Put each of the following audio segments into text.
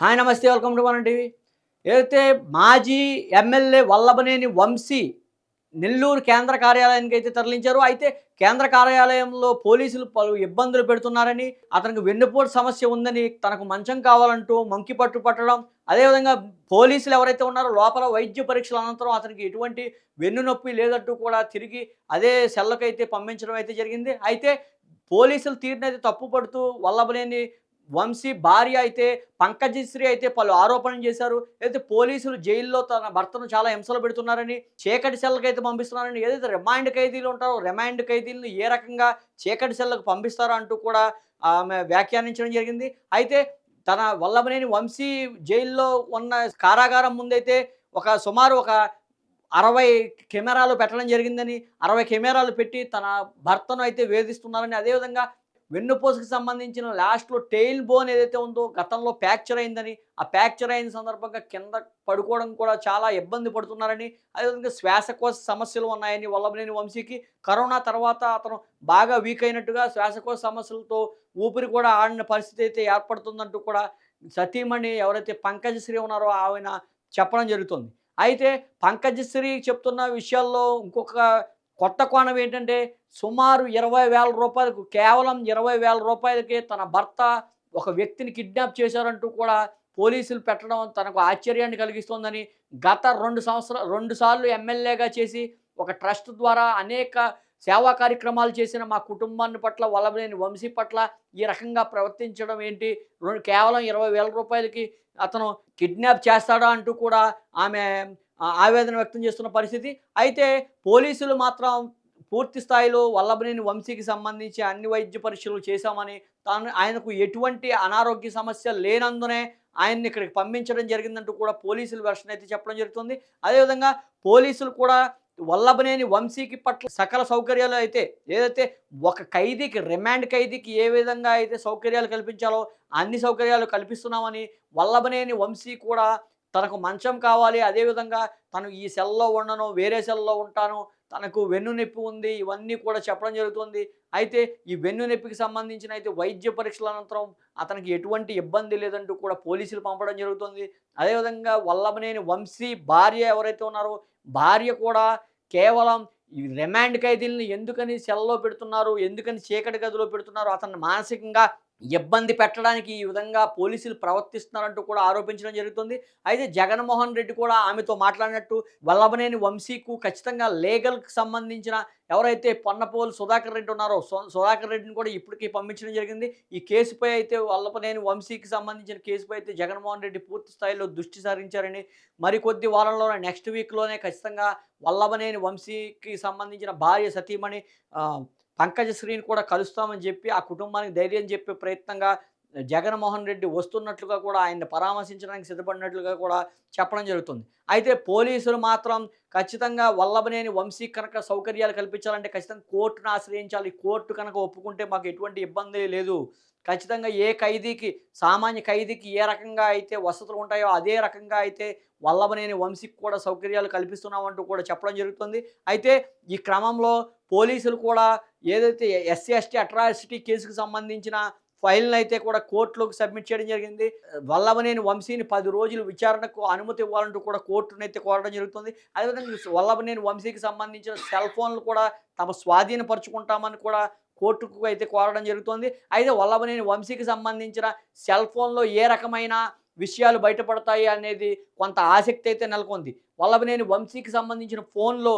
Hi నమస్తే welcome to మన TV. ఏదైతే మాజీ ఎమ్మెల్యే వల్లభనేని వంశీ నెల్లూరు కేంద్ర కార్యాలయానికి అయితే తరలించారు అయితే కేంద్ర కార్యాలయంలో పోలీసులు పలు ఇబ్బందులు పెడుతున్నారని అతనికి వెన్నుపోటు సమస్య ఉందని తనకు మంచం కావాలంటూ మంకి పట్టు పట్టడం అదేవిధంగా పోలీసులు ఎవరైతే ఉన్నారో లోపల వైద్య పరీక్షల అనంతరం అతనికి ఎటువంటి వెన్ను నొప్పి లేదంటూ కూడా తిరిగి అదే సెల్లకైతే పంపించడం అయితే జరిగింది. అయితే పోలీసులు తీరునైతే తప్పు పడుతూ వల్లభనేని వంశీ భార్య అయితే పంకజశ్రీ అయితే పలు ఆరోపణలు చేశారు. అయితే పోలీసులు జైల్లో తన భర్తను చాలా హింసలు పెడుతున్నారని చీకటి సెల్లకు అయితే పంపిస్తున్నారని ఏదైతే రిమాండ్ ఖైదీలు ఉంటారో రిమాండ్ ఖైదీలను ఏ రకంగా చీకటి సెల్లకు పంపిస్తారో అంటూ కూడా ఆమె వ్యాఖ్యానించడం జరిగింది. అయితే తన వల్లభనేని వంశీ జైల్లో ఉన్న కారాగారం ముందైతే ఒక సుమారు ఒక అరవై కెమెరాలు పెట్టడం జరిగిందని అరవై కెమెరాలు పెట్టి తన భర్తను అయితే వేధిస్తున్నారని అదేవిధంగా వెన్నుపూసకు సంబంధించిన లాస్ట్లో టెయిల్ బోన్ ఏదైతే ఉందో గతంలో ఫ్యాక్చర్ అయిందని ఆ ఫ్యాక్చర్ అయిన సందర్భంగా కింద పడుకోవడం కూడా చాలా ఇబ్బంది పడుతున్నారని అదేవిధంగా శ్వాసకోశ సమస్యలు ఉన్నాయని వల్లభనేని వంశీకి. కరోనా తర్వాత అతను బాగా వీక్ అయినట్టుగా శ్వాసకోశ సమస్యలతో ఊపిరి కూడా ఆడిన పరిస్థితి అయితే ఏర్పడుతుందంటూ కూడా సతీమణి ఎవరైతే పంకజశ్రీ ఉన్నారో ఆమె చెప్పడం జరుగుతుంది. అయితే పంకజశ్రీ చెప్తున్న విషయాల్లో ఇంకొక కొత్త కోణం ఏంటంటే సుమారు ఇరవై వేల రూపాయలకు కేవలం ఇరవై వేల రూపాయలకే తన భర్త ఒక వ్యక్తిని కిడ్నాప్ చేశారంటూ కూడా పోలీసులు పెట్టడం తనకు ఆశ్చర్యాన్ని కలిగిస్తోందని గత రెండు సంవత్సరాలు రెండు సార్లు ఎమ్మెల్యేగా చేసి ఒక ట్రస్ట్ ద్వారా అనేక సేవా కార్యక్రమాలు చేసిన మా కుటుంబాన్ని పట్ల వల్లభలేని వంశీ పట్ల ఈ రకంగా ప్రవర్తించడం ఏంటి? రెండు కేవలం ఇరవై వేల రూపాయలకి అతను కిడ్నాప్ చేస్తాడా అంటూ కూడా ఆమె ఆవేదన వ్యక్తం చేస్తున్న పరిస్థితి. అయితే పోలీసులు మాత్రం పూర్తి స్థాయిలో వల్లభనేని వంశీకి సంబంధించి అన్ని వైద్య పరీక్షలు చేశామని తాను ఆయనకు ఎటువంటి అనారోగ్య సమస్య లేనందునే ఆయన్ని ఇక్కడికి పంపించడం జరిగిందంటూ కూడా పోలీసులు వెర్షన్ అయితే చెప్పడం జరుగుతుంది. అదేవిధంగా పోలీసులు కూడా వల్లభనేని వంశీకి పట్ల సకల సౌకర్యాలు అయితే ఏదైతే ఒక ఖైదీకి రిమాండ్ ఖైదీకి ఏ విధంగా అయితే సౌకర్యాలు కల్పించాలో అన్ని సౌకర్యాలు కల్పిస్తున్నామని వల్లభనేని వంశీ కూడా తనకు మంచం కావాలి అదేవిధంగా తను ఈ సెల్లో ఉండను వేరే సెల్లో ఉంటాను తనకు వెన్ను నొప్పి ఉంది ఇవన్నీ కూడా చెప్పడం జరుగుతుంది. అయితే ఈ వెన్ను నొప్పికి సంబంధించిన అయితే వైద్య పరీక్షల అనంతరం అతనికి ఎటువంటి ఇబ్బంది లేదంటూ కూడా పోలీసులు పంపడం జరుగుతుంది. అదేవిధంగా వల్లభనేని వంశీ భార్య ఎవరైతే ఉన్నారో భార్య కూడా కేవలం ఈ రిమాండ్ ఖైదీలను ఎందుకని సెల్లో పెడుతున్నారు ఎందుకని చీకటి గదిలో పెడుతున్నారు అతన్ని మానసికంగా ఇబ్బంది పెట్టడానికి ఈ విధంగా పోలీసులు ప్రవర్తిస్తున్నారంటూ కూడా ఆరోపించడం జరుగుతుంది. అయితే జగన్మోహన్ రెడ్డి కూడా ఆమెతో మాట్లాడినట్టు వల్లభనేని వంశీకు ఖచ్చితంగా లీగల్కి సంబంధించిన ఎవరైతే పొన్నపోలు సుధాకర్ రెడ్డి ఉన్నారో సుధాకర్ రెడ్డిని కూడా ఇప్పటికీ పంపించడం జరిగింది. ఈ కేసుపై అయితే వల్లభనేని వంశీకి సంబంధించిన కేసుపై అయితే జగన్మోహన్ రెడ్డి పూర్తి స్థాయిలో దృష్టి సారించారని మరికొద్ది వారంలోనే నెక్స్ట్ వీక్లోనే ఖచ్చితంగా వల్లభనేని వంశీకి సంబంధించిన భార్య సతీమణి పంకజశ్రీని కూడా కలుస్తామని చెప్పి ఆ కుటుంబానికి ధైర్యం చెప్పే ప్రయత్నంగా జగన్మోహన్ రెడ్డి వస్తున్నట్లుగా కూడా ఆయన్ని పరామర్శించడానికి సిద్ధపడినట్లుగా కూడా చెప్పడం జరుగుతుంది. అయితే పోలీసులు మాత్రం ఖచ్చితంగా వల్లభనేని వంశీ కనుక సౌకర్యాలు కల్పించాలంటే ఖచ్చితంగా కోర్టును ఆశ్రయించాలి. కోర్టు కనుక ఒప్పుకుంటే మాకు ఎటువంటి ఇబ్బంది లేదు. ఖచ్చితంగా ఏ ఖైదీకి సామాన్య ఖైదీకి ఏ రకంగా అయితే వసతులు ఉంటాయో అదే రకంగా అయితే వల్లభనేని వంశీకి కూడా సౌకర్యాలు కల్పిస్తున్నామంటూ కూడా చెప్పడం జరుగుతుంది. అయితే ఈ క్రమంలో పోలీసులు కూడా ఏదైతే ఎస్సీ ఎస్టీ అట్రాసిటీ కేసుకు సంబంధించిన ఫైల్ని అయితే కూడా కోర్టులోకి సబ్మిట్ చేయడం జరిగింది. వల్లభనేని వంశీని పది రోజులు విచారణకు అనుమతి ఇవ్వాలంటూ కూడా కోర్టును అయితే కోరడం జరుగుతుంది. అదేవిధంగా వల్లభనేని వంశీకి సంబంధించిన సెల్ ఫోన్లు కూడా తమ స్వాధీనపరుచుకుంటామని కూడా కోర్టుకు అయితే కోరడం జరుగుతుంది. అయితే వల్లభనేని వంశీకి సంబంధించిన సెల్ ఫోన్లో ఏ రకమైన విషయాలు బయటపడతాయి అనేది కొంత ఆసక్తి అయితే నెలకొంది. వల్లభనేని వంశీకి సంబంధించిన ఫోన్లో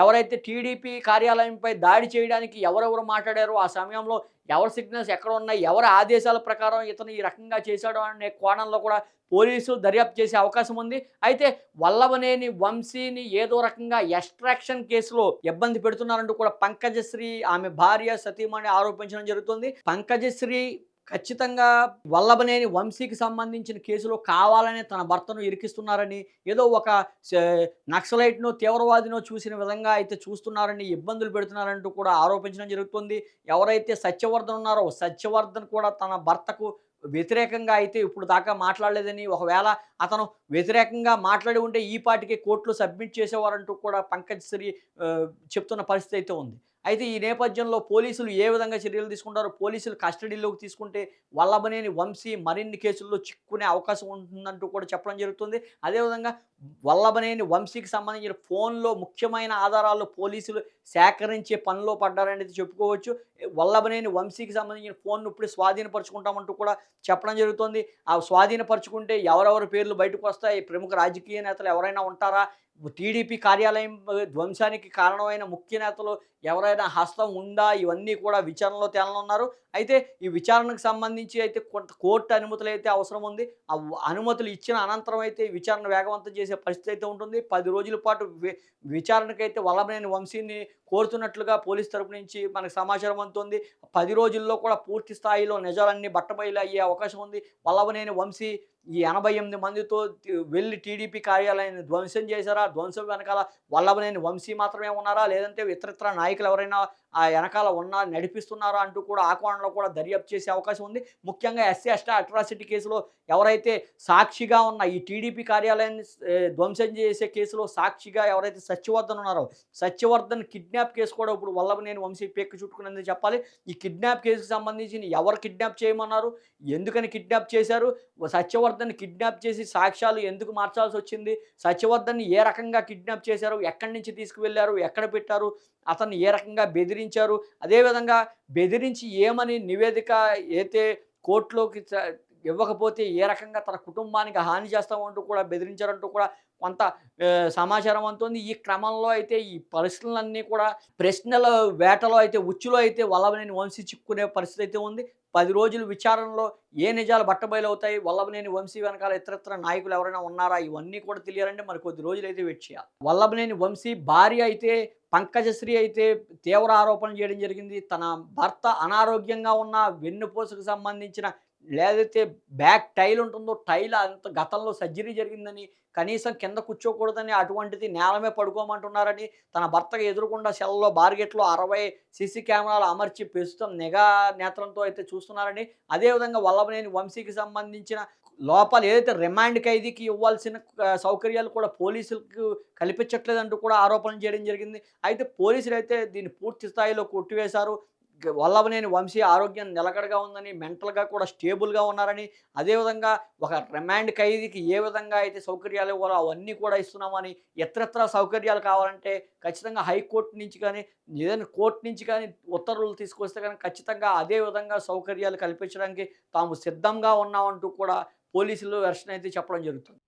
ఎవరైతే టీడీపీ కార్యాలయంపై దాడి చేయడానికి ఎవరెవరు మాట్లాడారో ఆ సమయంలో ఎవరి సిగ్నల్స్ ఎక్కడ ఉన్నాయి ఎవరి ఆదేశాల ప్రకారం ఇతను ఈ రకంగా చేశాడు అనే కోణంలో కూడా పోలీసులు దర్యాప్తు చేసే అవకాశం ఉంది. అయితే వల్లభనేని వంశీని ఏదో రకంగా ఎక్స్ట్రాక్షన్ కేసులో ఇబ్బంది పెడుతున్నారంటూ కూడా పంకజశ్రీ ఆమె భార్య సతీమణి ఆరోపించడం జరుగుతుంది. పంకజశ్రీ ఖచ్చితంగా వల్లభనేని వంశీకి సంబంధించిన కేసులో కావాలని తన భర్తను ఇరికిస్తున్నారని ఏదో ఒక నక్సలైట్నో తీవ్రవాదినో చూసిన విధంగా అయితే చూస్తున్నారని ఇబ్బందులు పెడుతున్నారంటూ కూడా ఆరోపించడం జరుగుతుంది. ఎవరైతే సత్యవర్ధన్ ఉన్నారో సత్యవర్ధన్ కూడా తన భర్తకు వ్యతిరేకంగా అయితే ఇప్పుడు దాకా మాట్లాడలేదని ఒకవేళ అతను వ్యతిరేకంగా మాట్లాడి ఉంటే ఈ పాటికి కోర్టులో సబ్మిట్ చేసేవారంటూ కూడా పంకజ్ శ్రీ చెప్తున్న పరిస్థితి అయితే ఉంది. అయితే ఈ నేపథ్యంలో పోలీసులు ఏ విధంగా చర్యలు తీసుకుంటారు పోలీసులు కస్టడీలోకి తీసుకుంటే వల్లభనేని వంశీ మరిన్ని కేసుల్లో చిక్కునే అవకాశం ఉంటుందంటూ కూడా చెప్పడం జరుగుతుంది. అదేవిధంగా వల్లభనేని వంశీకి సంబంధించిన ఫోన్లో ముఖ్యమైన ఆధారాలు పోలీసులు సేకరించే పనిలో పడ్డారనేది చెప్పుకోవచ్చు. వల్లభనేని వంశీకి సంబంధించిన ఫోన్ను ఇప్పుడు స్వాధీనపరుచుకుంటామంటూ కూడా చెప్పడం జరుగుతుంది. ఆ స్వాధీనపరుచుకుంటే ఎవరెవరి పేర్లు బయటకు వస్తాయి? ప్రముఖ రాజకీయ నేతలు ఎవరైనా ఉంటారా? టీడీపీ కార్యాలయం ధ్వంసానికి కారణమైన ముఖ్య నేతలు ఎవరైనా హస్తం ఉందా? ఇవన్నీ కూడా విచారణలో తేలనున్నారు. అయితే ఈ విచారణకు సంబంధించి అయితే కొంత కోర్టు అనుమతులు అయితే అవసరం ఉంది. ఆ అనుమతులు ఇచ్చిన అనంతరం అయితే విచారణ వేగవంతం చేసే పరిస్థితి అయితే ఉంటుంది. పది రోజుల పాటు విచారణకైతే వల్లభనేని వంశీని కోరుతున్నట్లుగా పోలీస్ తరపు నుంచి మనకు సమాచారం అందుతుంది. పది రోజుల్లో కూడా పూర్తి స్థాయిలో నిజాలన్నీ బట్టబయలు అయ్యే అవకాశం ఉంది. వల్లభనేని వంశీ ఈ ఎనభై ఎనిమిది మందితో వెళ్ళి టీడీపీ కార్యాలయాన్ని ధ్వంసం చేశారా? ధ్వంసం వెనకాల వల్లభనేని వంశీ మాత్రమే ఉన్నారా? లేదంటే ఇతరితర నాయకులు ఎవరైనా ఆ వెనకాల ఉన్నా నడిపిస్తున్నారా అంటూ కూడా ఆ కోణంలో కూడా దర్యాప్తు చేసే అవకాశం ఉంది. ముఖ్యంగా ఎస్సీ ఎస్టా అట్రాసిటీ కేసులో ఎవరైతే సాక్షిగా ఉన్న ఈ టీడీపీ కార్యాలయాన్ని ధ్వంసం చేసే కేసులో సాక్షిగా ఎవరైతే సత్యవర్ధన్ ఉన్నారో సత్యవర్ధన్ కిడ్నాప్ కేసు కూడా ఇప్పుడు వల్లభనేని వంశీ పెక్కు చుట్టుకునేది చెప్పాలి. ఈ కిడ్నాప్ కేసుకు సంబంధించి ఎవరు కిడ్నాప్ చేయమన్నారు? ఎందుకని కిడ్నాప్ చేశారు? సత్యవర్ధన్ కిడ్నాప్ చేసి సాక్ష్యాలు ఎందుకు మార్చాల్సి వచ్చింది? సత్యవర్ధన్ ఏ రకంగా కిడ్నాప్ చేశారు? ఎక్కడి నుంచి తీసుకువెళ్ళారు ఎక్కడ పెట్టారు? అతన్ని ఏ రకంగా బెదిరి బెదిరించారు. అదేవిధంగా బెదిరించి ఏమని నివేదిక అయితే కోర్టులోకి ఇవ్వకపోతే ఏ రకంగా తన కుటుంబానికి హాని చేస్తామంటూ కూడా బెదిరించారంటూ కూడా కొంత సమాచారం అందుతుంది. ఈ క్రమంలో అయితే ఈ పరిస్థితులన్నీ కూడా ప్రశ్నల వేటలో అయితే ఉచ్చులో అయితే వల్లభనేని వంశీ చిక్కునే పరిస్థితి అయితే ఉంది. పది రోజులు విచారణలో ఏ నిజాలు బట్టబయలవుతాయి? వల్లభనేని వంశీ వెనకాల ఇతరత్ర నాయకులు ఎవరైనా ఉన్నారా? ఇవన్నీ కూడా తెలియాలంటే మరి కొద్ది రోజులు అయితే వెయిట్ చేయాలి. వల్లభనేని వంశీ భార్య అయితే పంకజశ్రీ అయితే తీవ్ర ఆరోపణలు చేయడం జరిగింది. తన భర్త అనారోగ్యంగా ఉన్న వెన్నుపోసుకు సంబంధించిన లేదైతే బ్యాక్ టైల్ ఉంటుందో టైల్ అంత గతంలో సర్జరీ జరిగిందని కనీసం కింద కూర్చోకూడదని అటువంటిది నేలమే పడుకోమంటున్నారని తన భర్తకు ఎదురుకుండా సెల్లో బార్గెట్లో అరవై సీసీ కెమెరాలు అమర్చి ప్రస్తుతం నిఘా నేత్రంతో అయితే చూస్తున్నారని అదేవిధంగా వల్లభనేని వంశీకి సంబంధించిన లోపల ఏదైతే రిమాండ్ ఖైదీకి ఇవ్వాల్సిన సౌకర్యాలు కూడా పోలీసులకు కల్పించట్లేదంటూ కూడా ఆరోపణలు చేయడం జరిగింది. అయితే పోలీసులు అయితే దీన్ని పూర్తి స్థాయిలో కొట్టివేశారు. వల్లభనేని వంశీ ఆరోగ్యం నిలకడగా ఉందని మెంటల్గా కూడా స్టేబుల్గా ఉన్నారని అదేవిధంగా ఒక రిమాండ్ ఖైదీకి ఏ విధంగా అయితే సౌకర్యాలు ఇవ్వాలో అవన్నీ కూడా ఇస్తున్నామని ఇతరత్ర సౌకర్యాలు కావాలంటే ఖచ్చితంగా హైకోర్టు నుంచి కానీ ఏదైనా కోర్టు నుంచి కానీ ఉత్తర్వులు తీసుకొస్తే కానీ ఖచ్చితంగా అదే విధంగా సౌకర్యాలు కల్పించడానికి తాము సిద్ధంగా ఉన్నామంటూ కూడా పోలీసులు వెర్షన్ అయితే చెప్పడం జరుగుతుంది.